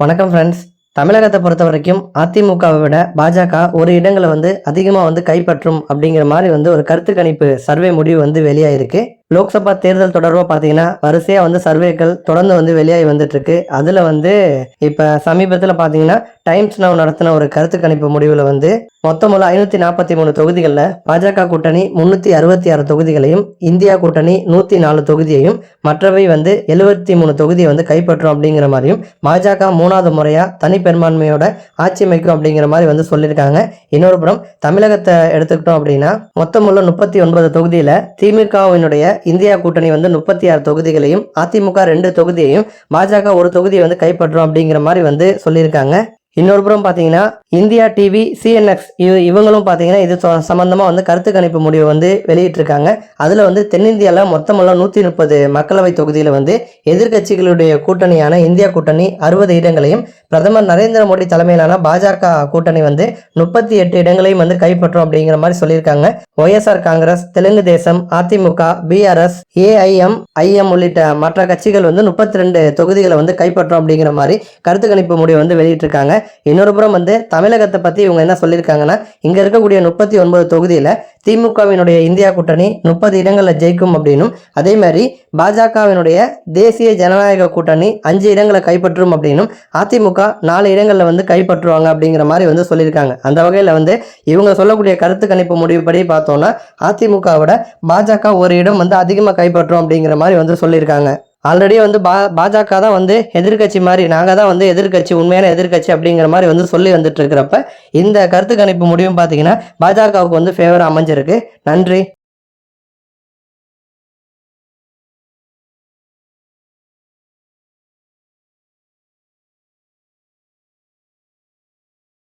வணக்கம் ஃப்ரெண்ட்ஸ் தமிழகத்தை பொறுத்த வரைக்கும் அதிமுகவை விட பாஜக ஒரு இடங்களை வந்து அதிகமாக வந்து கைப்பற்றும் அப்படிங்கிற மாதிரி வந்து ஒரு கருத்து கணிப்பு சர்வே முடிவு வந்து வெளியாயிருக்கு. லோக்சபா தேர்தல் தொடர்பாக பார்த்தீங்கன்னா வரிசையாக வந்து சர்வேக்கள் தொடர்ந்து வந்து வெளியாகி வந்துட்டுருக்கு. அதில் வந்து இப்போ சமீபத்தில் பார்த்தீங்கன்னா டைம்ஸ் நவ் நடத்தின ஒரு கருத்து கணிப்பு முடிவில் வந்து மொத்தமுள்ள ஐநூற்றி நாற்பத்தி மூணு தொகுதிகளில் பாஜக கூட்டணி முந்நூற்றி அறுபத்தி ஆறு தொகுதிகளையும் இந்தியா கூட்டணி நூற்றி நாலு தொகுதியையும் மற்றவை வந்து எழுபத்தி மூணு தொகுதியை வந்து கைப்பற்றும் அப்படிங்கிற மாதிரியும் பாஜக மூணாவது முறையாக தனிப்பெரும்பான்மையோட ஆட்சி அமைக்கும் அப்படிங்கிற மாதிரி வந்து சொல்லியிருக்காங்க. இன்னொரு புறம் தமிழகத்தை எடுத்துக்கிட்டோம் அப்படின்னா மொத்தமுள்ள முப்பத்தி ஒன்பது தொகுதியில் திமுகவினுடைய இந்தியா கூட்டணி வந்து முப்பத்தி ஆறு தொகுதிகளையும் அதிமுக ரெண்டு தொகுதியையும் பாஜக ஒரு தொகுதியை வந்து கைப்பற்றும் அப்படிங்கிற மாதிரி வந்து சொல்லியிருக்காங்க. இன்னொரு புறம் பார்த்தீங்கன்னா இந்தியா டிவி சிஎன்எக்ஸ் இவங்களும் பார்த்தீங்கன்னா இது சம்மந்தமாக வந்து கருத்து கணிப்பு முடிவை வந்து வெளியிட்டிருக்காங்க. அதில் வந்து தென்னிந்தியாவில் மொத்தமுள்ள நூற்றி முப்பது மக்களவை தொகுதியில் வந்து எதிர்க்கட்சிகளுடைய கூட்டணியான இந்தியா கூட்டணி அறுபது இடங்களையும் பிரதமர் நரேந்திர மோடி தலைமையிலான பாஜக கூட்டணி வந்து முப்பத்தி எட்டு இடங்களையும் வந்து கைப்பற்றும் அப்படிங்கிற மாதிரி சொல்லியிருக்காங்க. YSR Congress Telugu Desam AIADMK BRS AIM IIM உள்ளிட்ட மற்ற கட்சிகள் வந்து முப்பத்தி ரெண்டு தொகுதிகளை வந்து கைப்பற்றும் அப்படிங்கிற மாதிரி கருத்து கணிப்பு முடிவை வந்து வெளியிட்டிருக்காங்க. இன்னொரு புறம் வந்து தமிழகத்தை பற்றி இவங்க என்ன சொல்லியிருக்காங்கன்னா இங்கே இருக்கக்கூடிய முப்பத்தி ஒன்பது தொகுதியில் திமுகவினுடைய இந்தியா கூட்டணி முப்பது இடங்களில் ஜெயிக்கும் அப்படின்னும் அதே மாதிரி பாஜகவினுடைய தேசிய ஜனநாயக கூட்டணி அஞ்சு இடங்களை கைப்பற்றும் அப்படின்னும் அதிமுக நாலு இடங்களில் வந்து கைப்பற்றுவாங்க அப்படிங்கிற மாதிரி வந்து சொல்லியிருக்காங்க. அந்த வகையில் வந்து இவங்க சொல்லக்கூடிய கருத்து கணிப்பு முடிவுப்படி பார்த்தோம்னா அதிமுகவோட பாஜக ஒரு இடம் வந்து அதிகமாக கைப்பற்றும் அப்படிங்கிற மாதிரி வந்து சொல்லியிருக்காங்க. ஆல்ரெடி வந்து பா பாஜக தான் வந்து எதிர்க்கட்சி மாதிரி நாங்கள் தான் வந்து எதிர்கட்சி உண்மையான எதிர்கட்சி அப்படிங்கிற மாதிரி வந்து சொல்லி வந்துட்டு இருக்கிறப்ப இந்த கருத்து கணிப்பு முடிவும் பார்த்தீங்கன்னா பாஜகவுக்கு வந்து ஃபேவர் அமைஞ்சிருக்கு. நன்றி.